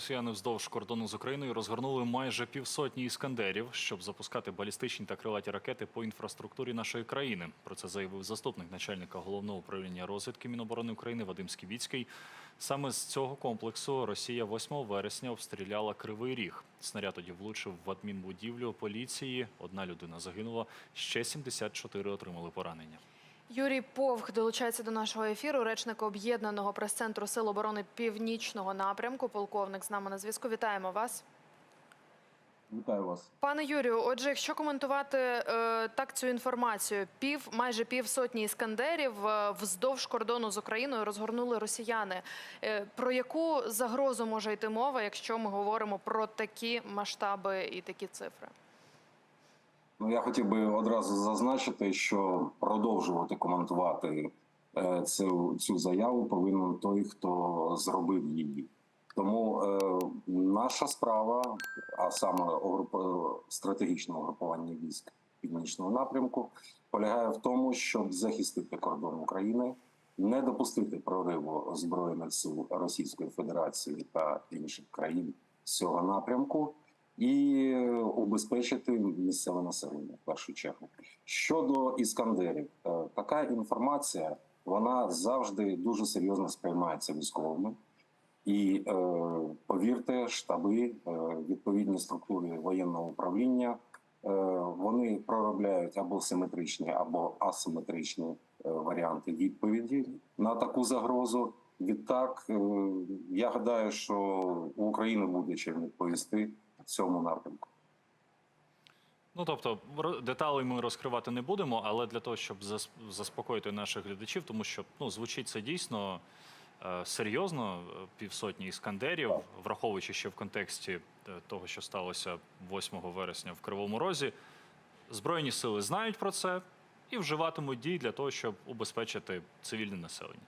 росіяни вздовж кордону з Україною розгорнули майже півсотні іскандерів, щоб запускати балістичні та крилаті ракети по інфраструктурі нашої країни. Про це заявив заступник начальника головного управління розвідки Міноборони України Вадим Скібіцький. Саме з цього комплексу Росія 8 вересня обстріляла Кривий Ріг. Снаряд тоді влучив в адмінбудівлю поліції. Одна людина загинула, ще 74 отримали поранення. Юрій Повх долучається до нашого ефіру. Речник об'єднаного прес-центру Сил оборони Північного напрямку. Полковник з нами на зв'язку. Вітаємо вас. Вітаю вас. Пане Юрію, отже, якщо коментувати е, так цю інформацію, пів майже пів сотні іскандерів е, вздовж кордону з Україною розгорнули росіяни. Е, про яку загрозу може йти мова, якщо ми говоримо про такі масштаби і такі цифри? Ну я хотів би одразу зазначити, що продовжувати коментувати е, цю, цю заяву повинен той, хто зробив її. Тому е, наша справа, а саме огруп- стратегічного групування військ північного напрямку, полягає в тому, щоб захистити кордон України, не допустити прориву збройних сил Російської Федерації та інших країн цього напрямку. І убезпечити місцеве населення в першу чергу. Щодо іскандерів, е, така інформація вона завжди дуже серйозно сприймається військовими. І е, повірте, штаби, е, відповідні структури воєнного управління, е, вони проробляють або симетричні, або асиметричні е, варіанти відповіді на таку загрозу. Відтак, е, я гадаю, що у України буде чим відповісти цьому напрямку. Ну тобто, деталей ми розкривати не будемо, але для того, щоб зас- заспокоїти наших глядачів, тому що ну звучить це дійсно е, серйозно, півсотні іскандерів, враховуючи ще в контексті е, того, що сталося 8 вересня в Кривому Розі. Збройні сили знають про це і вживатимуть дій для того, щоб убезпечити цивільне населення.